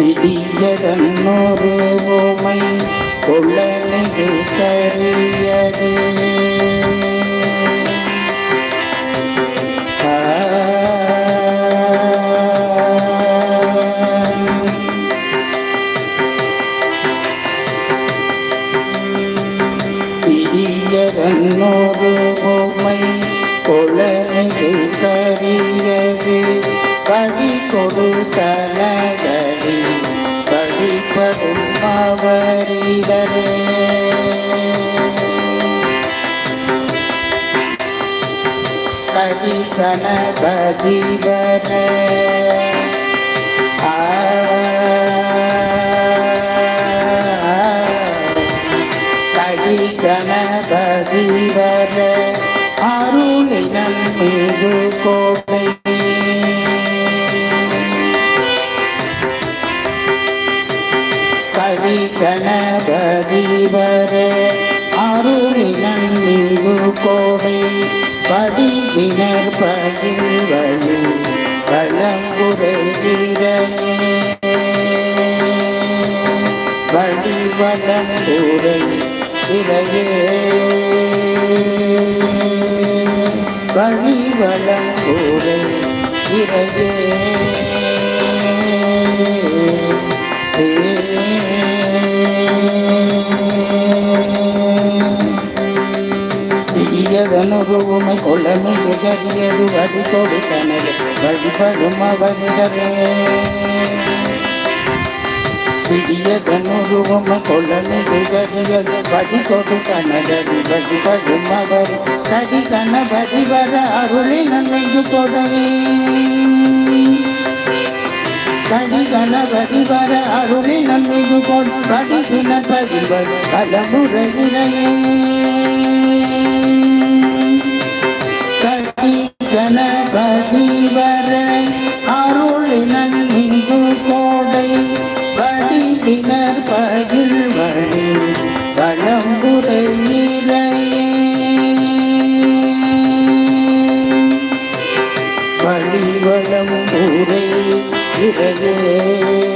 பிடியதன்னொரு உமை கொள்ளமிகு கரியது. பிடியதன்னொரு வழிபடும் அவரிடரே கடி கணபதி வர. கடி கணபதி வர அருளினம் கோடை படிவினர் பகிழ்வழி வழி வளம்புரையிறே வழி வளம்புரை இறையே வழி வளம்புரை இறையே சிறியதனுருவுமை கொள்ளமிகு கரியது வழி கொடுத்தனது வழிபடும் அவரிடரே சிறியதனுருவுமை கொள்ளமிகு கரியது வழி கொடுத்தனது வழிபடும் அவர் கடி கணபதி வர அருளை நன்மைக்கு தொடரே கடி கணபதி வர அருளை நன்மைக்கு கொடு கடி தினபதி வர பலமுறையினையே கடி கணபதி வர அருளினன் மிகு கோடை வடிவினர் பகிழ்வழி வளம்புரை இறையே வழி வளம்புரை இறையே.